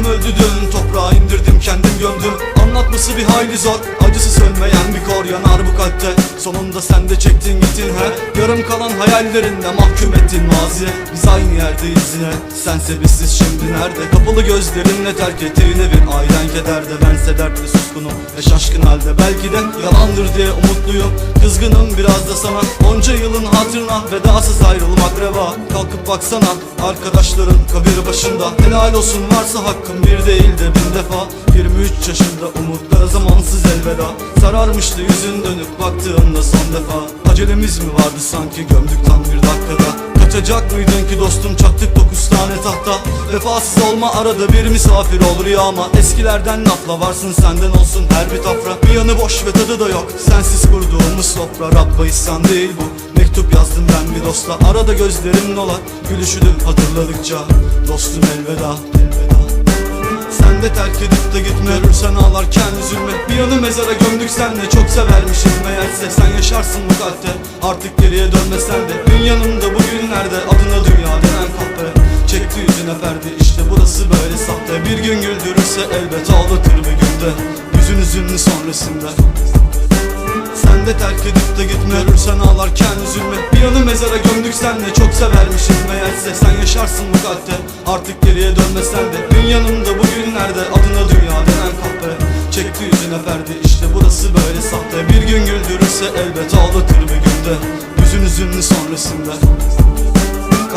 Dostum öldü dün Toprağa indirdim kendim gömdüm. Anlatması bir hayli zor. Acısı sönmeyen bir kor yanar bu kalpte. Sonunda sen de çektin gittin he. Yarım kalan hayallerinde mahkum ettin maziye. Biz aynı yerdeyiz yine. Sense bizsiz şimdi nerede? Kapalı gözlerinle terk ettiğin evin Ailen kederde. Bense dertli suskunum Ve şaşkın halde. Belki de yalandır diye umutluyum. Kızgınım biraz da sana. Onca yılın hatırına Vedasız ayrılmak reva. Kalkıp baksana Arkadaşların kabir başında. Helal olsun varsa hakkım bir değil de bin defa. 23 yaşında umutlara zamansız elveda. Sararmıştı yüzün dönüp baktığında son defa. Acelemiz mi vardı sanki gömdük tam bir dakikada? Kaçacak mıydın ki dostum çaktık dokuz tane tahta? Vefasız olma arada bir misafir olur ya ama Eskilerden lafla varsın senden olsun her bir tafra. Bir yanı boş ve tadı da yok sensiz kurduğumuz sofra. Rabba isyan değil bu Mektup yazdım ben bir dosta. Arada gözlerim dolar Gülüşünü hatırladıkça Dostum elveda sen de terk edip de gitme. Ölürsen ağlarken üzülme. Bir yanı mezara gömdük senle. Çok severmişiz meğerse Sen yaşarsın bu kalpte. Artık geriye dönmesen de. Dün yanımda bugünlerde Adına dünya denen kahpe. Çekti yüzüne ferdi. İşte burası böyle sahte. Bir gün güldürürse elbet ağlatır bir günde. Yüzün üzünlü sonrasında sen de terk edip de gitme Ölürsen ağlarken üzülme. Bir yanı mezara gömdük senle Çok severmişiz. Meğerse Sen yaşarsın bu kalpte Artık geriye dönmesen de. Dün yanımda bugünlerde Adına dünya denen kahpe. Çekti yüzüne ferdi işte burası böyle sahte. Bir gün güldürürse elbet ağlatır bir günde. Yüzün üzünlü sonrasında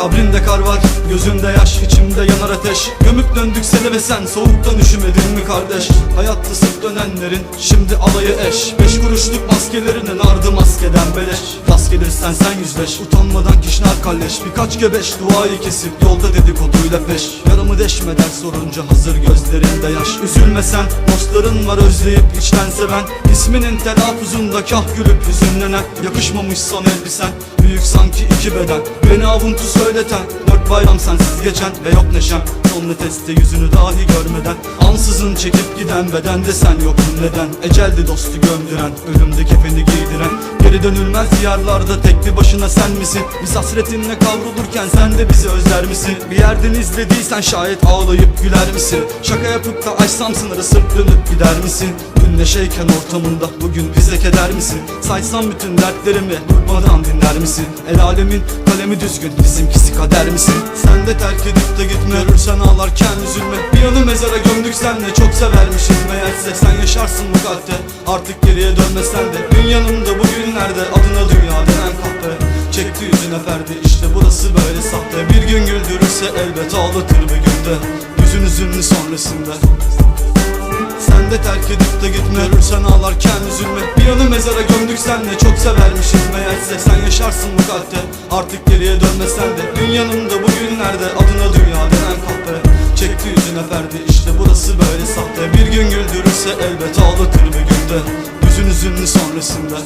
Kabrinde kar var, gözünde yaş, içimde yanar ateş. Gömüp döndük seni ve sen soğuktan üşümedin mi kardeş? Hayatta sık dönenlerin şimdi alayı eş. Beş kuruşluk maskelerinin ardı maskeden beleş. Tas gelirsen sen yüzleş, utanmadan kişner kalleş. Birkaç gebeş duayı kesip yolda dedikoduyla peş. Yaramı deşme der sorunca hazır gözlerinde yaş. Üzülme sen, dostların var özleyip içten seven. İsminin telaffuzunda kah gülüp hüzünlenen Yakışmamış son elbisen, büyük sanki iki beden Beni avuntu söyleten Dört bayram sensiz geçen ve yok neşem Son nefeste yüzünü dahi görmeden Ansızın çekip giden bedende sen yoksun neden? Eceldi dostu gömdüren Ölümde kefeni giydiren. Geri dönülmez diyarlarda tek bir başına sen misin? Biz hasretinle kavrulurken sen de bizi özler misin? Bir yerden izlediysen şayet ağlayıp güler misin? Şaka yapıp da açsam sınırı sırt dönüp gider misin? Dün neşeyken ortamında bugün bize keder misin? Saysam bütün dertlerimi durmadan dinler misin? El alemin kalemi düzgün bizimkisi kader misin? Sen de terk edip de gitme Ölürsen ağlarken üzülme. Bir yanı mezara gömdük senle Çok severmişiz. Meğerse Sen yaşarsın bu kalpte. Artık geriye dönmesen de. Dün yanımda bugünlerde Adına dünya denen kahpe. Çekti yüzüne ferdi işte burası böyle sahte. Bir gün güldürürse elbet ağlatır bir günde. Yüzün üzünlü sonrasında. Sen de terk edip de gitme. Ölürsen ağlarken üzülme. Bir yanı mezara gömdük senle Çok severmişiz. Meğerse Sen yaşarsın bu kalpte. Artık geriye dönmesen de. Dün yanımda bugünlerde Adına dünya Çekti yüzüne ferdi işte burası böyle sahte. Bir gün güldürürse elbet ağlatır bir günde. Yüzün üzünlü sonrasında.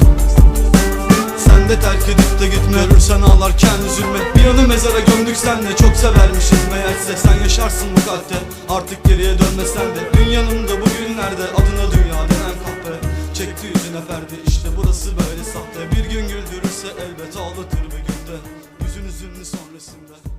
Sen de terk edip de gitme Ölürsen ağlarken üzülme. Bir yanı mezara gömdük senle Çok severmişiz. Meğerse Sen yaşarsın bu kalpte. Artık geriye dönmesen de. Dün yanımda bugünlerde Adına dünya denen kahpe. Çekti yüzüne ferdi işte burası böyle sahte. Bir gün güldürürse elbet ağlatır bir günde. Yüzün üzünlü sonrasında